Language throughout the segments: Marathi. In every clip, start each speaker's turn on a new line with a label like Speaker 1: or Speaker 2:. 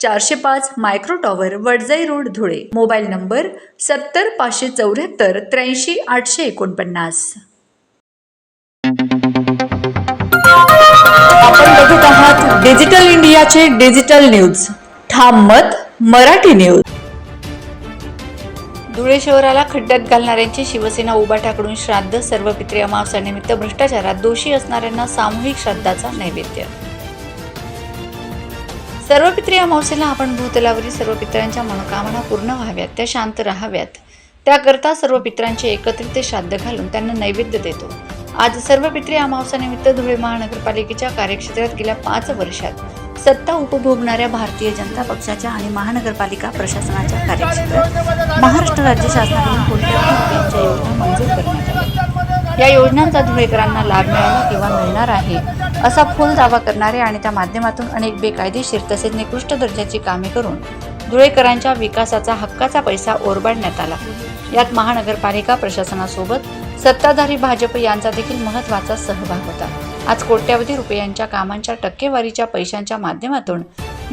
Speaker 1: चारशे पाच micro tower Vadjai road Dhule. Mobile number सत्तर पाचशे चौऱ्याहत्तर त्र्याऐंशी आठशे एकोणपन्नास. आपण बघत आहात डिजिटल इंडियाचे डिजिटल न्यूज. ठाम मत मराठी न्यूज. धुळे शहराला खड्ड्यात घालणाऱ्यांची शिवसेना उभाठाकडून श्राद्ध सर्व पित्री अमावस्यानिमित्त भ्रष्टाचारात दोषी असणाऱ्यांना सामूहिक श्राद्धाचा नैवेद्य. सर्व पित्री अमावस्येला आपण भूतलावरील सर्व पितरांच्या मनोकामना पूर्ण व्हाव्यात त्या शांत राहाव्यात. त्याकरता सर्व पितरांचे एकत्रित श्राद्ध घालून त्यांना नैवेद्य देतो. आज सर्व पित्री अमावस्यानिमित्त धुळे महानगरपालिकेच्या कार्यक्षेत्रात गेल्या पाच वर्षात सत्ता उपभोगणाऱ्या भारतीय जनता पक्षाच्या आणि महानगरपालिका प्रशासनाच्या कार्यक्षेत्रात महाराष्ट्र राज्य शासनाकडून कोणत्याही योजना मंजूर करण्यात आल्या. या योजनांचा धुळेकरांना लाभ मिळाला किंवा मिळणार आहे असा फुल दावा करणारे आणि त्या माध्यमातून अनेक बेकायदेशीर तसेच निकृष्ट दर्जाची कामे करून धुळेकरांच्या विकासाचा हक्काचा पैसा ओरबाडण्यात आला. यात महानगरपालिका प्रशासनासोबत सत्ताधारी भाजप यांचा देखील महत्त्वाचा सहभाग होता. आज कोट्यावधी रुपयांच्या कामांच्या टक्केवारीच्या पैशांच्या माध्यमातून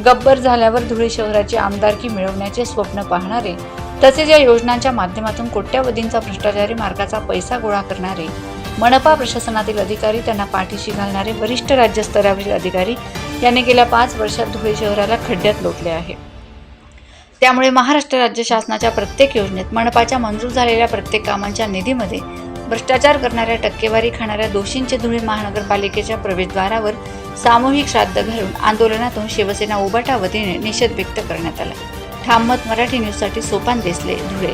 Speaker 1: गब्बर झाल्यावर धुळे शहराची आमदारकी मिळवण्याचे स्वप्न पाहणारे तसेच या योजनांच्या माध्यमातून कोट्यावधींचा भ्रष्टाचारी मार्गाचा पैसा गोळा करणारे मनपा प्रशासनातील अधिकारी त्यांना पाठीशी घालणारे वरिष्ठ राज्यस्तरावरील अधिकारी यांनी गेल्या पाच वर्षात धुळे शहराला खड्ड्यात लोटले आहे. त्यामुळे महाराष्ट्र राज्य शासनाच्या प्रत्येक योजनेत मनपाच्या मंजूर झालेल्या प्रत्येक कामांच्या निधीमध्ये भ्रष्टाचार करणाऱ्या टक्केवारी खाणाऱ्या दोषींचे धुळे महानगरपालिकेच्या प्रवेशद्वारावर सामूहिक श्राद्ध घालून आंदोलनातून शिवसेना उबाटा वतीने निषेध व्यक्त करण्यात आला. ठाममत मराठी न्यूजसाठी सोपान देसले धुळे.